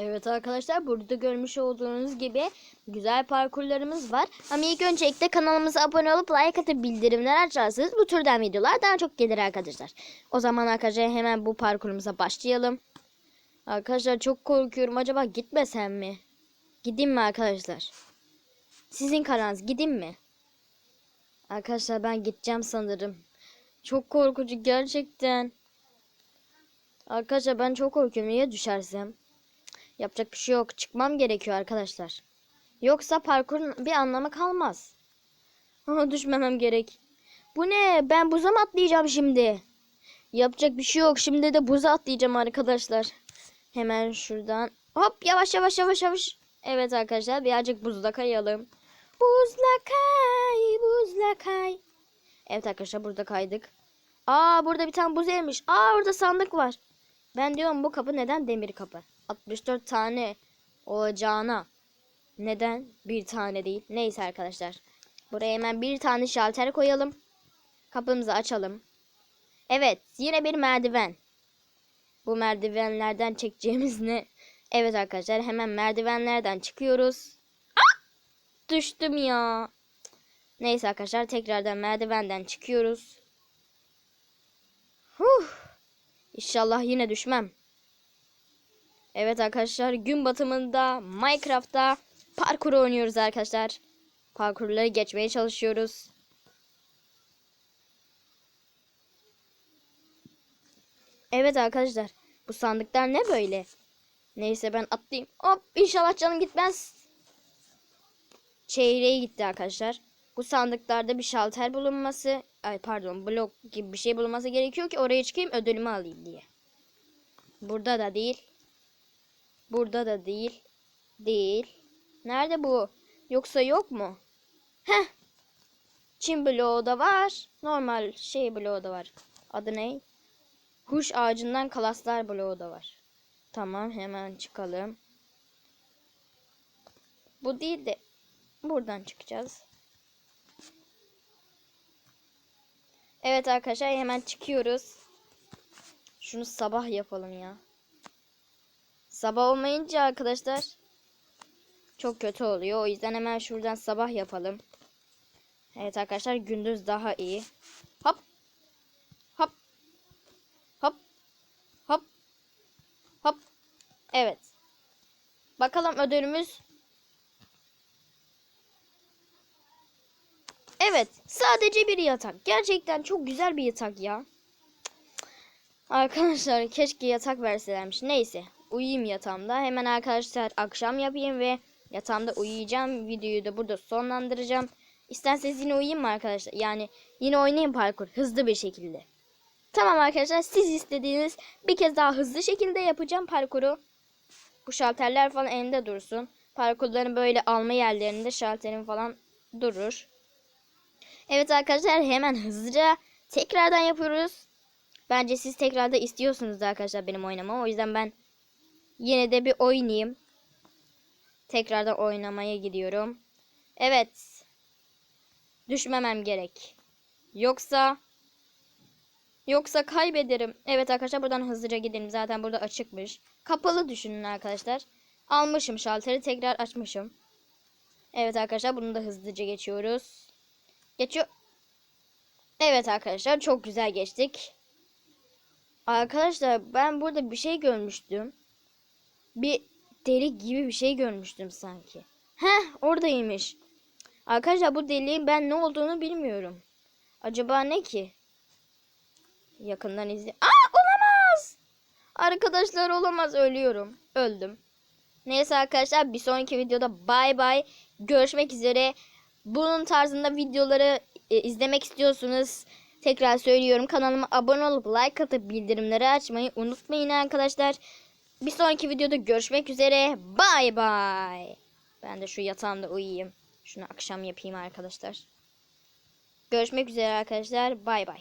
Evet arkadaşlar burada görmüş olduğunuz gibi güzel parkurlarımız var. Ama ilk öncelikle kanalımıza abone olup like atıp bildirimler açarsanız bu türden videolar daha çok gelir arkadaşlar. O zaman arkadaşlar hemen bu parkurumuza başlayalım. Arkadaşlar çok korkuyorum acaba gitmesem mi? Gideyim mi arkadaşlar? Sizin kararınız gideyim mi? Arkadaşlar ben gideceğim sanırım. Çok korkucu gerçekten. Arkadaşlar ben çok korkuyorum. Niye düşersem? Yapacak bir şey yok. Çıkmam gerekiyor arkadaşlar. Yoksa parkurun bir anlamı kalmaz. Aha, düşmemem gerek. Bu ne? Ben buza mı atlayacağım şimdi? Yapacak bir şey yok. Şimdi de buza atlayacağım arkadaşlar. Hemen şuradan. Hop yavaş yavaş yavaş yavaş. Evet arkadaşlar birazcık buzda kayalım. Buzla kay, buzla kay. Evet arkadaşlar burada kaydık. Aa burada bir tane buz erimiş. Aa orada sandık var. Ben diyorum bu kapı neden demir kapı? 64 tane olacağına neden bir tane değil? Neyse arkadaşlar. Buraya hemen bir tane şalter koyalım. Kapımızı açalım. Evet yine bir merdiven. Bu merdivenlerden çekeceğimiz ne? Evet arkadaşlar hemen merdivenlerden çıkıyoruz. Ah! Düştüm ya. Neyse arkadaşlar tekrardan merdivenden çıkıyoruz. Huh. İnşallah yine düşmem. Evet arkadaşlar gün batımında Minecraft'ta parkur oynuyoruz arkadaşlar. Parkurları geçmeye çalışıyoruz. Evet arkadaşlar bu sandıklar ne böyle? Neyse ben atlayayım. Hop inşallah canım gitmez. Çeyreğe gitti arkadaşlar. Bu sandıklarda bir şalter bulunması, ay pardon blok gibi bir şey bulunması gerekiyor ki oraya çıkayım ödülümü alayım diye. Burada da değil. Burada da değil. Değil. Nerede bu? Yoksa yok mu? Heh. Çin bloğu da var. Normal şey bloğu da var. Adı ne? Huş ağacından kalaslar bloğu da var. Tamam hemen çıkalım. Bu değil de buradan çıkacağız. Evet arkadaşlar hemen çıkıyoruz. Şunu sabah yapalım ya. Sabah olmayınca arkadaşlar çok kötü oluyor. O yüzden hemen şuradan sabah yapalım. Evet arkadaşlar gündüz daha iyi. Hop. Hop. Hop. Hop. Hop. Evet. Bakalım ödülümüz. Evet. Sadece bir yatak. Gerçekten çok güzel bir yatak ya. Arkadaşlar keşke yatak verselermiş. Neyse. Uyuyayım yatağımda. Hemen arkadaşlar akşam yapayım ve yatağımda uyuyacağım. Videoyu da burada sonlandıracağım. İsterseniz yine uyuyayım mı arkadaşlar? Yani yine oynayayım parkur. Hızlı bir şekilde. Tamam arkadaşlar siz istediğiniz bir kez daha hızlı şekilde yapacağım parkuru. Bu şalterler falan elinde dursun. Parkurların böyle alma yerlerinde şalterin falan durur. Evet arkadaşlar hemen hızlıca tekrardan yapıyoruz. Bence siz tekrarda istiyorsunuz da arkadaşlar benim oynamamı. O yüzden ben yine de bir oynayayım. Tekrardan oynamaya gidiyorum. Evet. Düşmemem gerek. Yoksa yoksa kaybederim. Evet arkadaşlar buradan hızlıca gidelim. Zaten burada açıkmış. Kapalı düşünün arkadaşlar. Almışım şalteri tekrar açmışım. Evet arkadaşlar bunu da hızlıca geçiyoruz. Geçiyor. Evet arkadaşlar çok güzel geçtik. Arkadaşlar ben burada bir şey görmüştüm. Bir delik gibi bir şey görmüştüm sanki. Heh oradaymış. Arkadaşlar bu deliğin ben ne olduğunu bilmiyorum. Acaba ne ki? Yakından izle. Aa olamaz. Arkadaşlar olamaz ölüyorum. Öldüm. Neyse arkadaşlar bir sonraki videoda bay bay. Görüşmek üzere. Bunun tarzında videoları e, izlemek istiyorsunuz. Tekrar söylüyorum kanalıma abone olup like atıp bildirimleri açmayı unutmayın arkadaşlar. Bir sonraki videoda görüşmek üzere. Bay bay. Ben de şu yatağımda uyuyayım. Şunu akşam yapayım arkadaşlar. Görüşmek üzere arkadaşlar. Bay bay.